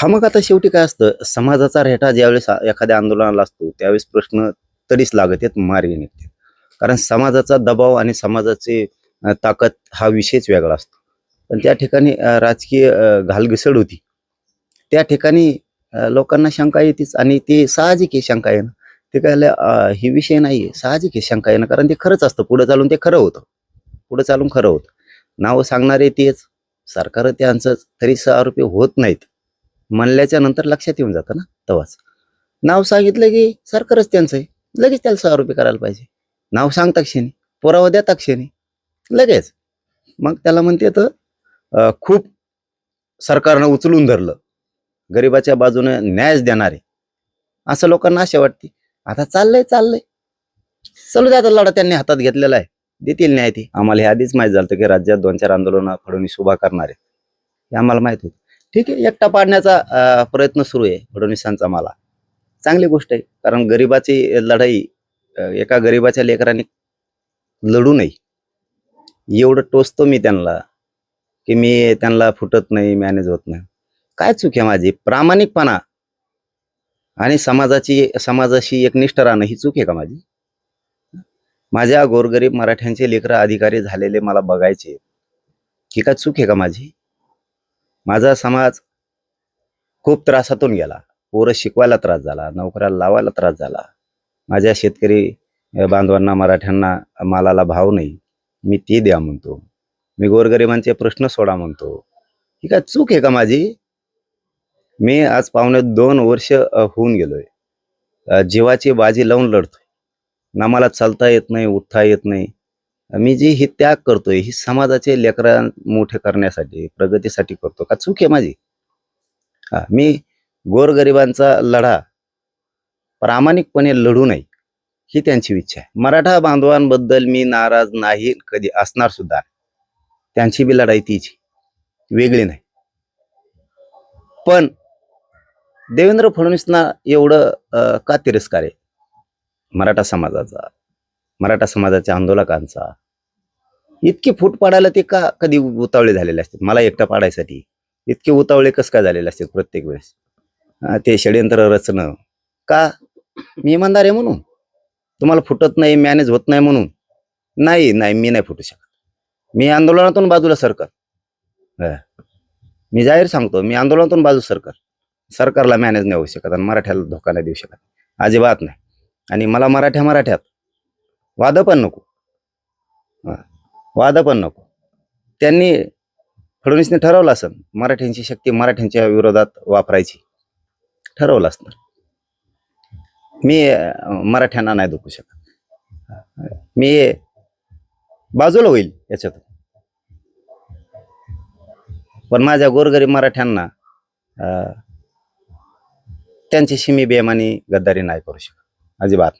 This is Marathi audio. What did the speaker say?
हा मग आता शेवटी काय असतं? समाजाचा रेटा ज्यावेळेस एखाद्या आंदोलनाला असतो त्यावेळेस प्रश्न तरीच लागत आहेत मार्गी निघते कारण समाजाचा दबाव आणि समाजाची ताकद हा विषयच वेगळा असतो. पण त्या ठिकाणी राजकीय घालघिसड होती. त्या ठिकाणी लोकांना शंका येतेच आणि ते साहजिक आहे शंका येणं. ते काय हे विषय नाही आहे साहजिक आहे शंका येणं. कारण ते खरंच असतं. पुढं चालून ते खरं होतं. पुढं चालून खरं होतं. नावं सांगणारे तेच. सरकार त्यांचं तरी आरोपी होत नाहीत. म्हणल्याच्या नंतर लक्षात येऊन जातं ना तेव्हाच नाव सांगितलं की सरकारच त्यांचं आहे. लगेच त्याला सहा रुपये करायला पाहिजे. नाव सांगता क्षणी पुरावा देता क्षणी लगेच. मग त्याला म्हणते तर खूप सरकारनं उचलून धरलं. गरिबाच्या बाजूने न्यायच देणारे. असं लोकांना आशा वाटते. आता चाललंय चाललंय. चालू द्या आता लढा त्यांनी हातात घेतलेला आहे. देतील न्याय ते. आम्हाला हे आधीच माहीत झालं की राज्यात दोन चार आंदोलनं फडणवीस उभा करणार. आहेत हे आम्हाला माहीत होतं. ठीक आहे एकटा पाडण्याचा प्रयत्न सुरू आहे फडणवीसांचा मला. चांगली गोष्ट आहे कारण गरिबाची लढाई एका गरिबाच्या लेकराने लढू नये. एवढं टोचतो मी त्यांना की मी त्यांना फुटत नाही मॅनेज होत नाही. काय चूक आहे माझी? प्रामाणिकपणा आणि समाजाची समाजाशी एकनिष्ठ राहणं ही चूक आहे का माझी? माझ्या गोरगरीब मराठ्यांचे लेकरं अधिकारी झालेले मला बघायचे ही काय चूक आहे का माझी? माझा समाज खूप त्रासातून गेला. पोरं शिकवायला त्रास झाला नोकऱ्याला लावायला त्रास झाला. माझ्या शेतकरी बांधवांना मराठ्यांना मालाला भाव नाही. मी ते द्या म्हणतो. मी गोरगरिबांचे प्रश्न सोडा म्हणतो. ही काय चूक आहे का माझी? मी आज पावणे दोन वर्ष होऊन गेलोय. जीवाची बाजी लावून लढतोय. ना मला चालता येत नाही उठता येत नाही. मी जी ही त्याग करतोय ही समाजाचे लेकरा मोठे करण्यासाठी प्रगतीसाठी करतो. का चूक आहे माझी? हा मी गोरगरिबांचा लढा प्रामाणिकपणे लढू नये ही त्यांची इच्छा आहे. मराठा बांधवांबद्दल मी नाराज नाही कधी असणार सुद्धा. त्यांची बी लढाई तीच वेगळी नाही. पण देवेंद्र फडणवीसना एवढं का तिरस्कार आहे? मराठा समाजाचा मराठा समाजाच्या आंदोलकांचा इतके फूट पाडायला ते का कधी उतावळे झालेले असतात? मला एकटा पाडायसाठी. इतके उतावळे कस काय झालेले असतात प्रत्येक वेळेस? ते षडयंत्र रचणं. का? मी इमानदार आहे म्हणून. तुम्हाला फुटत नाही मॅनेज होत नाही म्हणून. नाही नाही मी नाही फुटू शकत. मी आंदोलनातून बाजूला सरकार. मी जाहीर सांगतो मी आंदोलनातून बाजू सरकार. सरकारला मॅनेज नाही होऊ शकत आणि मराठ्याला धोका नाही देऊ शकत. अजिबात नाही. आणि मला मराठ्या मराठ्यात. वाद पण नको. हं. वाद पण नको. त्यांनी फडणवीसने ठरवलं असं. मराठ्यांची शक्ती मराठ्यांच्या विरोधात वापरायची. ठरवलं असणार मी मराठ्यांना नाही दुखू शकत. मी बाजूला होईल याच्यात पण माझ्या गोरगरीब मराठ्यांना त्यांची त्यांच्याशी मी बेमानी गद्दारी नाही करू शकत. अजिबात